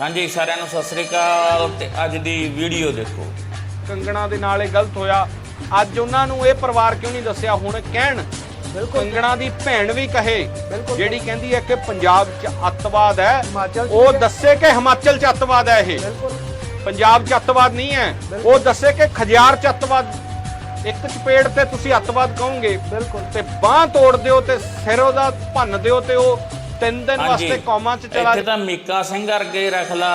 ਹਾਂਜੀ ਸਾਰਿਆਂ ਨੂੰ ਸਤਿ ਸ੍ਰੀ ਅਕਾਲ ਤੇ ਅੱਜ ਦੀ ਵੀਡੀਓ ਦੇਖੋ। ਕੰਗਣਾ ਦੇ ਨਾਲ ਇਹ ਗਲਤ ਹੋਇਆ। ਅੱਜ ਉਹਨਾਂ ਨੂੰ ਇਹ ਪਰਿਵਾਰ ਕਿਉਂ ਨਹੀਂ ਦੱਸਿਆ? ਹੁਣ ਕਹਿਣ ਕੰਗਣਾ ਦੀ ਭੈਣ ਵੀ ਕਹੇ ਜਿਹੜੀ ਕਹਿੰਦੀ ਹੈ ਕਿ ਪੰਜਾਬ 'ਚ ਅੱਤਵਾਦ ਹੈ ਉਹ। ਦੱਸੇ ਕਿ ਹਿਮਾਚਲ 'ਚ ਅੱਤਵਾਦ ਹੈ ਇਹ। ਪੰਜਾਬ 'ਚ ਅੱਤਵਾਦ ਨਹੀਂ ਹੈ। ਉਹ ਦੱਸੇ ਕਿ ਖਜਿਆਰ 'ਚ ਅੱਤਵਾਦ ਇੱਕ ਚਪੇੜ ਤੇ ਤੁਸੀਂ ਅੱਤਵਾਦ ਕਹੋਗੇ। ਬਿਲਕੁਲ। ਤੇ ਬਾਹ ਤੋੜ ਦਿਓ ਤੇ ਸਿਰ ਉਹਦਾ ਭੰਨ ਦਿਓ ਤੇ ਉਹ ਤਿੰਨ ਦਿਨ ਵਾਸਤੇ ਕੌਮਾਂ 'ਚ ਚਲਾ ਇੱਥੇ ਤਾਂ ਮੀਕਾ ਸਿੰਘ ਵਰਗੇ ਰੱਖ ਲਾ।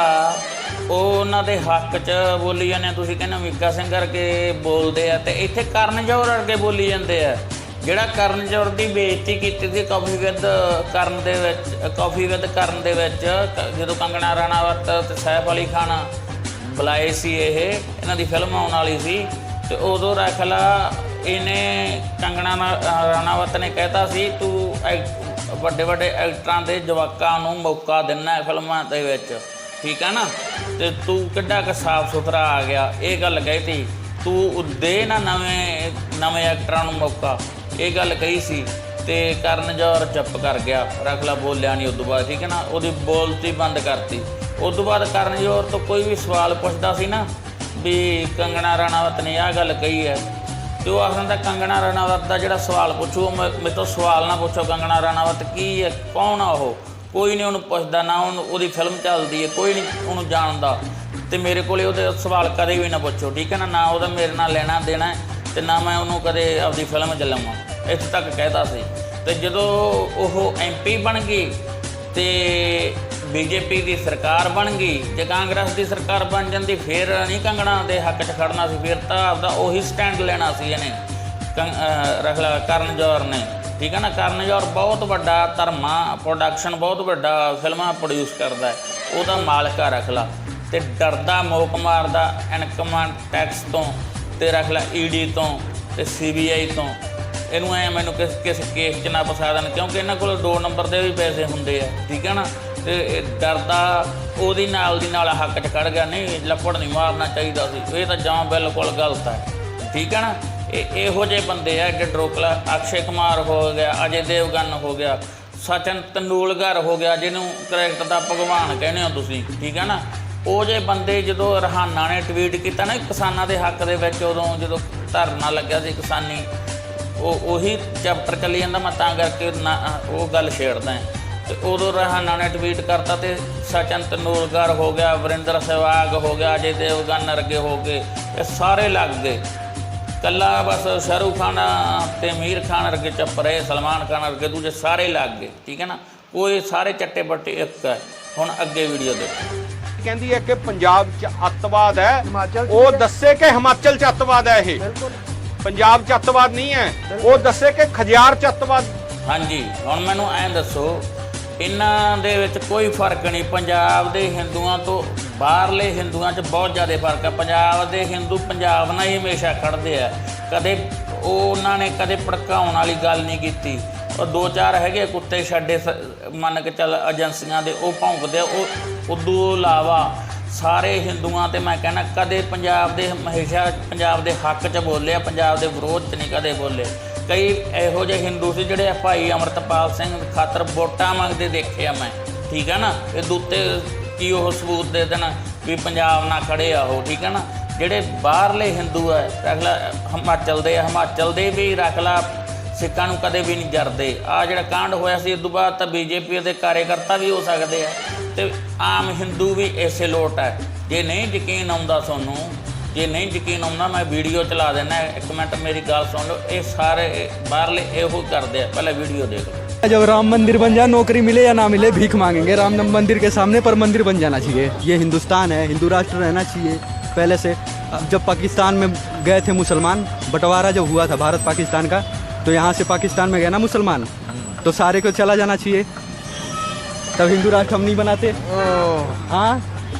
ਉਹ ਉਹਨਾਂ ਦੇ ਹੱਕ 'ਚ ਬੋਲੀ ਜਾਂਦੇ ਆ। ਤੁਸੀਂ ਕਹਿੰਦੇ ਮੀਕਾ ਸਿੰਘ ਵਰਗੇ ਬੋਲਦੇ ਆ ਤੇ ਇੱਥੇ ਕਰਨ ਜੌਹਰ ਵਰਗੇ ਬੋਲੀ ਜਾਂਦੇ ਆ। ਜਿਹੜਾ ਕਰਨ ਜੌਹਰ ਦੀ ਬੇਇੱਜ਼ਤੀ ਕੀਤੀ ਸੀ ਕਾਫੀ ਵਿਦ ਕਰਨ ਦੇ ਵਿੱਚ ਕਾਫੀ ਵਿਦ ਕਰਨ ਦੇ ਵਿੱਚ ਕ- ਜਦੋਂ ਕੰਗਣਾ ਰਾਣਾਵਤ ਤੇ ਸੈਫ ਅਲੀ ਖਾਨ ਬੁਲਾਏ ਸੀ ਇਹ ਇਹਨਾਂ ਦੀ ਫਿਲਮ ਆਉਣ ਵਾਲੀ ਸੀ ਤੇ ਉਦੋਂ ਰੱਖ ਲਾ ਇਹਨੇ ਕੰਗਣਾ ਨਾ- ਰਾਣਾਵਤ ਨੇ ਕਹਿਤਾ ਸੀ ਤੂੰ ਐਕ- ਵੱਡੇ ਵੱਡੇ ਐਕਟਰਾਂ ਦੇ ਜਵਾਕਾਂ ਨੂੰ ਮੌਕਾ ਦਿੰਨਾ ਹੈ ਫਿਲਮਾਂ ਦੇ ਵਿੱਚ। ਠੀਕ ਹੈ ਨਾ? ਤੇ ਤੂੰ ਕਿੱਡਾ ਕੁ ਸਾਫ਼ ਸੁਥਰਾ ਆ ਗਿਆ। ਇਹ ਗੱਲ ਕਹੀ ਤੀ, ਤੂੰ ਦੇ ਨਾ ਨਵੇਂ ਨਵੇਂ ਐਕਟਰਾਂ ਨੂੰ ਮੌਕਾ। ਇਹ ਗੱਲ ਕਹੀ ਸੀ ਤੇ ਕਰਨ ਜੌਹਰ ਚੁੱਪ ਕਰ ਗਿਆ। ਰਖਲਾ ਬੋਲਿਆ ਨਹੀਂ ਉਦੋਂ ਬਾਅਦ, ਠੀਕ ਹੈ ਨਾ? ਉਹਦੀ ਬੋਲਤੀ ਬੰਦ ਕਰਤੀ। ਉਦੋਂ ਬਾਅਦ ਕਰਨ ਜੌਹਰ ਤੋਂ ਕੋਈ ਵੀ ਸਵਾਲ ਪੁੱਛਦਾ ਸੀ ਨਾ, ਵੀ ਕੰਗਣਾ ਰਾਣਾਵਤ ਨੇ ਆਹ ਗੱਲ ਕਹੀ ਹੈ ਤੇ ਉਹ ਆਖਦਾ ਕੰਗਣਾ ਰਾਣਾਵਤ ਦਾ ਜਿਹੜਾ ਸਵਾਲ ਪੁੱਛੋ ਉਹ ਮੇਰੇ ਤੋਂ ਸਵਾਲ ਨਾ ਪੁੱਛੋ ਕੰਗਣਾ ਰਾਣਾਵਤ ਕੀ ਹੈ ਕੌਣ ਆ ਉਹ? ਕੋਈ ਨਹੀਂ ਉਹਨੂੰ ਪੁੱਛਦਾ ਨਾ ਉਹਨੂੰ ਉਹਦੀ ਫਿਲਮ ਚੱਲਦੀ ਹੈ ਕੋਈ ਨਹੀਂ ਉਹਨੂੰ ਜਾਣਦਾ। ਤੇ ਮੇਰੇ ਕੋਲੇ ਉਹਦੇ ਸਵਾਲ ਕਦੇ ਵੀ ਨਾ ਪੁੱਛੋ ਠੀਕ ਹੈ ਨਾ? ਨਾ ਉਹਦਾ ਮੇਰੇ ਨਾਲ ਲੈਣਾ ਦੇਣਾ ਹੈ, ਤੇ ਨਾ ਮੈਂ ਉਹਨੂੰ ਕਦੇ ਆਪਦੀ ਫਿਲਮ 'ਚ ਲਵਾਂ। ਇੱਥੇ ਤੱਕ ਕਹਿਤਾ ਸੀ। ਤੇ ਜਦੋਂ ਉਹ ਐਮਪੀ ਬਣ ਗਈ ਤੇ ਬੀਜੇਪੀ ਦੀ ਸਰਕਾਰ ਬਣ ਗਈ ਜੇ ਕਾਂਗਰਸ ਦੀ ਸਰਕਾਰ ਬਣ ਜਾਂਦੀ, ਫਿਰ ਨਹੀਂ ਕੰਗਣਾ ਦੇ ਹੱਕ 'ਚ ਖੜਨਾ ਸੀ, ਫਿਰ ਤਾਂ ਆਪਦਾ ਉਹੀ ਸਟੈਂਡ ਲੈਣਾ ਸੀ ਇਹਨੇ ਕੰ- ਅਹ ਕਰਨ ਜੋਰ ਨੇ। ਠੀਕ ਹੈ ਨਾ, ਕਰਨ ਜੋਰ ਬਹੁਤ ਵੱਡਾ ਧਰਮਾ ਪ੍ਰੋਡਕਸ਼ਨ ਬਹੁਤ ਵੱਡਾ ਫਿਲਮਾਂ ਪ੍ਰੋਡਿਊਸ ਕਰਦਾ ਹੈ, ਉਹਦਾ ਮਾਲਕ ਆ ਰੱਖ ਲਾ। ਤੇ ਡਰਦਾ, ਮੋਕ ਮਾਰਦਾ ਇਨਕਮ ਟੈਕਸ ਤੋਂ ਤੇ ਰੱਖ ਲਾ ਈਡੀ ਤੋਂ ਤੇ ਸੀਬੀਆਈ ਤੋਂ। ਇਹਨੂੰ ਐ ਮੈਨੂੰ ਕਿਸ ਕਿਸ ਕੇਸ 'ਚ ਨਾ ਫਸਾ ਦੇਣ, ਕਿਉਂਕਿ ਇਹਨਾਂ ਕੋਲ ਦੋ ਨੰਬਰ ਦੇ ਵੀ ਪੈਸੇ ਹੁੰਦੇ ਆ। ਠੀਕ ਹੈ ਨਾ ਡਰਦਾ, ਉਹਦੀ ਨਾਲ ਦੀ ਨਾਲ ਹੱਕ 'ਚ ਖੜ ਗਿਆ, ਨਹੀਂ ਲੱਪੜ ਨਹੀਂ ਮਾਰਨਾ ਚਾਹੀਦਾ ਸੀ। ਇਹ ਤਾਂ ਜਮਾਂ ਬਿਲਕੁਲ ਗਲਤ ਹੈ। ਠੀਕ ਹੈ ਨਾ? ਇਹ ਇਹੋ ਜਿਹੇ ਬੰਦੇ ਆ ਐਡੇ ਡਰੋਕਲਾ, ਅਕਸ਼ੇ ਕੁਮਾਰ ਹੋ ਗਿਆ, ਅਜੇ ਦੇਵਗਨ ਹੋ ਗਿਆ, ਸਚਨ ਤੰਦੂਲਕਰ ਹੋ ਗਿਆ, ਜਿਹਨੂੰ ਕ੍ਰਿਕਟ ਦਾ ਭਗਵਾਨ ਕਹਿੰਦੇ ਹੋ ਤੁਸੀਂ। ਠੀਕ ਹੈ ਨਾ? ਉਹ ਜੇ ਬੰਦੇ ਜਦੋਂ ਰਹਾਨਾ ਨੇ ਟਵੀਟ ਕੀਤਾ ਨਾ, ਕਿਸਾਨਾਂ ਦੇ ਹੱਕ ਦੇ ਵਿੱਚ, ਉਦੋਂ ਜਦੋਂ ਧਰਨਾ ਲੱਗਿਆ ਸੀ ਕਿਸਾਨੀ, ਉਹ ਉਹੀ ਚੈਪਟਰ ਚੱਲੀ ਜਾਂਦਾ, ਮੈਂ ਤਾਂ ਕਰਕੇ ਨਾ- ਉਹ ਗੱਲ ਛੇੜਦਾ ਹਾਂ। ਤੇ ਉਦੋਂ ਰਹਾਨਾ ਨੇ ਟਵੀਟ ਕਰਤਾ ਤੇ ਸਚਨ ਤੰਦੂਲਕਰ ਹੋ ਗਿਆ ਵਰਿੰਦਰ ਸਹਿਵਾਗ ਹੋ ਗਿਆ ਅਜੇ ਦੇਵਗਨ ਵਰਗੇ ਹੋ ਗਏ। ਇਹ ਸਾਰੇ ਲੱਗ ਗਏ। ਕੱਲਾ ਬਸ ਸ਼ਾਹਰੁਖ ਖਾਨ ਤੇ ਮੀਰ ਖਾਨ ਵਰਗੇ ਚੁੱਪ ਰਹੇ ਸਲਮਾਨ ਖਾਨ ਵਰਗੇ ਦੂਜੇ ਸਾਰੇ ਲੱਗ ਗਏ ਠੀਕ ਹੈ ਨਾ? ਕੋਈ ਸਾਰੇ ਚੱਟੇ ਬੱਟੇ ਇੱਕ ਹੈ। ਹੁਣ ਅੱਗੇ ਵੀਡੀਓ ਦੇਖੋ। ਕਹਿੰਦੀ ਹੈ ਕਿ ਪੰਜਾਬ 'ਚ ਅੱਤਵਾਦ ਹੈ। ਉਹ। ਦੱਸੇ ਕਿ ਹਿਮਾਚਲ 'ਚ ਅੱਤਵਾਦ ਹੈ ਇਹ। ਬਿਲਕੁਲ। ਪੰਜਾਬ 'ਚ ਅੱਤਵਾਦ ਨਹੀਂ ਹੈ। ਉਹ ਦੱਸੇ ਕਿ ਖਜਿਆਰ 'ਚ ਅੱਤਵਾਦ ਹਾਂਜੀ ਹੁਣ ਮੈਨੂੰ ਐਂ ਦੱਸੋ ਇਹਨਾਂ ਦੇ ਵਿੱਚ ਕੋਈ ਫ਼ਰਕ ਨਹੀਂ। ਪੰਜਾਬ ਦੇ ਹਿੰਦੂਆਂ ਤੋਂ ਬਾਹਰਲੇ ਹਿੰਦੂਆਂ 'ਚ ਬਹੁਤ ਜ਼ਿਆਦਾ ਫ਼ਰਕ ਆ ਪੰਜਾਬ ਦੇ ਹਿੰਦੂ ਪੰਜਾਬ ਨਾਲ ਹੀ ਹਮੇਸ਼ਾ ਖੜਦੇ ਆ। ਕਦੇ ਉਹ ਉਹਨਾਂ ਨੇ ਕਦੇ ਭੜਕਾਉਣ ਵਾਲੀ ਗੱਲ ਨਹੀਂ ਕੀਤੀ। ਉਹ ਦੋ ਚਾਰ ਹੈਗੇ ਕੁੱਤੇ ਛੱਡੇ ਸ- ਮੰਨ ਕੇ ਚੱਲ ਏਜੰਸੀਆਂ ਦੇ ਉਹ ਭੌਂਕਦੇ ਆ, ਉਹ ਉਦੋਂ ਇਲਾਵਾ ਸਾਰੇ ਹਿੰਦੂਆਂ ਤੇ ਮੈਂ ਕਹਿੰਦਾ ਕਦੇ ਪੰਜਾਬ ਦੇ ਹਮੇਸ਼ਾ ਪੰਜਾਬ ਦੇ ਹੱਕ 'ਚ ਬੋਲੇ ਆ ਪੰਜਾਬ ਦੇ ਵਿਰੋਧ 'ਚ ਨਹੀਂ ਕਦੇ ਬੋਲੇ। ਕਈ ਇਹੋ ਜਿਹੇ ਹਿੰਦੂ ਸੀ ਜਿਹੜੇ ਭਾਈ ਅਮਰਤਪਾਲ ਸਿੰਘ ਖਾਤਰ ਵੋਟਾਂ ਮੰਗਦੇ ਦੇਖੇ ਆ ਮੈਂ, ਠੀਕ ਹੈ ਨਾ? ਇਹ ਦੂਤੇ ਕੀ ਉਹ ਸਬੂਤ ਦੇ ਦੇਣ ਵੀ ਪੰਜਾਬ ਨਾਲ ਖੜੇ ਆ ਉਹ, ਠੀਕ ਹੈ ਨਾ? ਜਿਹੜੇ ਬਾਹਰਲੇ ਹਿੰਦੂ ਆ ਰਖਲਾ ਹਿਮਾਚਲ ਦੇ ਹਿਮਾਚਲ ਦੇ ਵੀ ਰੱਖਲਾ ਸਿੱਖਾਂ ਨੂੰ ਕਦੇ ਵੀ ਨਹੀਂ ਜਰਦੇ। ਆ ਜਿਹੜਾ ਕਾਂਡ ਹੋਇਆ ਸੀ ਇਸ ਤੋਂ ਬਾਅਦ ਤਾਂ ਬੀਜੇਪੀ ਦੇ ਕਾਰਜਕਰਤਾ ਵੀ ਹੋ ਸਕਦੇ ਆ। ਤੇ ਆਮ ਹਿੰਦੂ ਵੀ ਇਸੇ ਲੋਟ ਹੈ ਜੇ ਨਹੀਂ ਯਕੀਨ ਆਉਂਦਾ ਤੁਹਾਨੂੰ ਜੇ ਨਹੀਂ ਯਕੀਨ ਆਉਂਦਾ ਮੈਂ ਵੀਡੀਓ ਚਲਾ ਦੇਣਾ ਇੱਕ ਮਿੰਟ ਮੇਰੀ ਗੱਲ ਸੁਣ ਲਓ ਇਹ ਸਾਰੇ ਬਾਹਰਲੇ ਇਹੋ ਕਰਦੇ ਆ ਪਹਿਲਾਂ ਵੀਡੀਓ ਦੇਖ ਲਓ जब राम मंदिर बन जाए नौकरी मिले या ना मिले भीख मांगेंगे राम मंदिर के सामने पर मंदिर बन जाना चाहिए ये हिंदुस्तान है हिंदू राष्ट्र रहना चाहिए पहले से अब जब पाकिस्तान में गए थे मुसलमान बंटवारा जब हुआ था भारत पाकिस्तान का तो यहाँ से पाकिस्तान में गए ना मुसलमान तो सारे को चला जाना चाहिए तब हिंदू राष्ट्र हम नहीं बनाते हाँ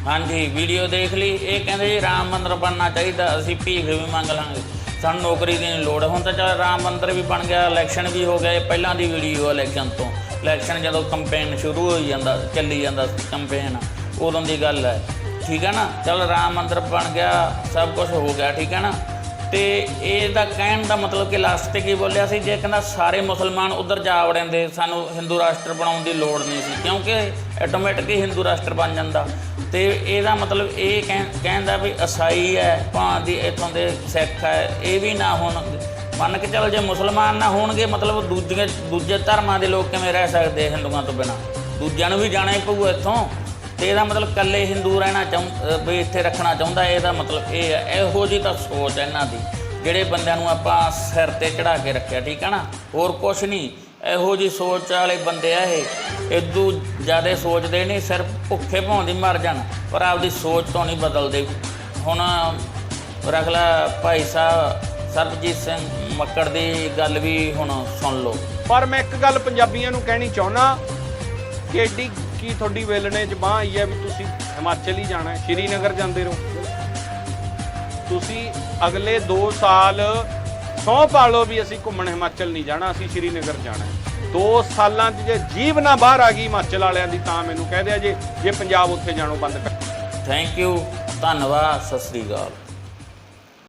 ਹਾਂਜੀ, ਵੀਡੀਓ ਦੇਖ ਲਈ। ਇਹ ਕਹਿੰਦੇ ਜੀ, ਰਾਮ ਮੰਦਰ ਬਣਨਾ ਚਾਹੀਦਾ, ਅਸੀਂ ਭੀਖ ਵੀ ਮੰਗ ਲਾਂਗੇ। ਸਾਨੂੰ ਨੌਕਰੀ ਦੀ ਨਹੀਂ ਲੋੜ ਹੁਣ ਤਾਂ ਚੱਲ ਰਾਮ ਮੰਦਰ ਵੀ ਬਣ ਗਿਆ ਇਲੈਕਸ਼ਨ ਵੀ ਹੋ ਗਏ, ਪਹਿਲਾਂ ਦੀ ਵੀਡੀਓ ਇਲੈਕਸ਼ਨ ਤੋਂ। ਇਲੈਕਸ਼ਨ ਜਦੋਂ ਕੰਪੇਨ ਸ਼ੁਰੂ ਹੋਈ ਜਾਂਦਾ, ਚੱਲੀ ਜਾਂਦਾ ਕੰਪੇਨ ਉਦੋਂ ਦੀ ਗੱਲ ਹੈ। ਠੀਕ ਹੈ ਨਾ? ਚਲ ਰਾਮ ਮੰਦਰ ਬਣ ਗਿਆ, ਸਭ ਕੁਝ ਹੋ ਗਿਆ, ਠੀਕ ਹੈ ਨਾ? ਤੇ ਇਹਦਾ ਕਹਿਣ ਦਾ ਮਤਲਬ ਕਿ ਲਾਸਟ ਤੇ ਕੀ ਬੋਲਿਆ ਸੀ? ਜੇ ਕਹਿੰਦਾ ਸਾਰੇ ਮੁਸਲਮਾਨ ਉਧਰ ਜਾ ਵੜਿੰਦੇ ਸਾਨੂੰ ਹਿੰਦੂ ਰਾਸ਼ਟਰ ਬਣਾਉਣ ਦੀ ਲੋੜ ਨਹੀਂ ਸੀ, ਕਿਉਂਕਿ ਆਟੋਮੈਟਿਕ ਹੀ ਹਿੰਦੂ ਰਾਸ਼ਟਰ ਬਣ ਜਾਂਦਾ। ਤੇ ਇਹਦਾ ਮਤਲਬ ਇਹ ਕਹਿ- ਕਹਿੰਦਾ ਵੀ ਈਸਾਈ ਹੈ ਭਾਂ ਦੀ ਇਥੋਂ ਦੇ ਸਿੱਖ ਹੈ, ਇਹ ਵੀ ਨਾ ਹੋਣ ਮੰਨ ਕੇ ਚੱਲ ਜੇ ਮੁਸਲਮਾਨ ਨਾ ਹੋਣਗੇ, ਮਤਲਬ ਦੂਜੇ ਦੂਜੇ ਧਰਮਾਂ ਦੇ ਲੋਕ ਕਿਵੇਂ ਰਹਿ ਸਕਦੇ ਹਿੰਦੂਆਂ ਤੋਂ ਬਿਨਾ? ਦੂਜਿਆਂ ਨੂੰ ਵੀ ਜਾਣਾ ਹੀ ਪਊ ਇੱਥੋਂ। ਤੇ ਇਹਦਾ ਮਤਲਬ ਕੱਲੇ ਹਿੰਦੂ ਰਹਿਣਾ ਚਾਹੁੰ ਵੀ ਇੱਥੇ ਰੱਖਣਾ ਚਾਹੁੰਦਾ, ਇਹਦਾ ਮਤਲਬ ਇਹ ਹੈ। ਇਹੋ ਜੀ ਤਾਂ ਸੋਚ ਹੈ ਇਹਨਾਂ ਦੀ, ਜਿਹੜੇ ਬੰਦਿਆਂ ਨੂੰ ਆਪਾਂ ਸਿਰ ਤੇ ਚੜਾ ਕੇ ਰੱਖਿਆ, ਠੀਕ ਹੈ ਨਾ? ਹੋਰ ਕੁਛ ਨਹੀਂ। ਇਹੋ ਜੀ ਸੋਚ ਵਾਲੇ ਬੰਦੇ ਆ ਇਹ। ਇਦੋਂ ਜ਼ਿਆਦਾ ਸੋਚਦੇ ਨਹੀਂ ਸਿਰਫ ਭੁੱਖੇ ਭਾਉਂਦੀ ਮਰ ਜਾਣ, ਪਰ ਆਪਦੀ ਸੋਚ ਤੋਂ ਨਹੀਂ ਬਦਲਦੇ। ਹੁਣ ਰਖਲਾ ਭਾਈ ਸਾਹਿਬ, ਸਰਬਜੀਤ ਸਿੰਘ ਮੱਕੜ ਦੀ ਗੱਲ ਵੀ ਹੁਣ ਸੁਣ ਲਓ। ਪਰ ਮੈਂ ਇੱਕ ਗੱਲ ਪੰਜਾਬੀਆਂ ਨੂੰ ਕਹਿਣੀ ਚਾਹੁੰਦਾ, ਕਿ ਏਡੀ ਕੀ ਤੁਹਾਡੀ ਵੇਲਣੇ ਚ ਬਾਹ ਆਈ ਹੈ ਵੀ ਤੁਸੀਂ ਹਿਮਾਚਲ ਹੀ ਜਾਣਾ ਹੈ, ਸ਼੍ਰੀਨਗਰ ਜਾਂਦੇ ਰਹੋ। ਤੁਸੀਂ ਅਗਲੇ 2 ਸਾਲ ਸਹੁੰ ਲਓ ਵੀ ਅਸੀਂ ਘੁੰਮਣ ਹਿਮਾਚਲ ਨਹੀਂ ਜਾਣਾ, ਅਸੀਂ ਸ਼੍ਰੀਨਗਰ ਜਾਣਾ ਹੈ। 2 ਸਾਲਾਂ 'ਚ ਜੇ ਜੀਵ ਨਾ ਬਾਹਰ ਆ ਗਈ ਹਿਮਾਚਲ ਵਾਲਿਆਂ ਦੀ ਤਾਂ ਮੈਨੂੰ ਕਹਿ ਦਿਆ ਜੇ ਜੇ ਪੰਜਾਬ ਉੱਥੇ ਜਾਣੋਂ ਬੰਦ ਕਰ ਥੈਂਕ ਯੂ ਧੰਨਵਾਦ, ਸਤਿ ਸ੍ਰੀ ਅਕਾਲ।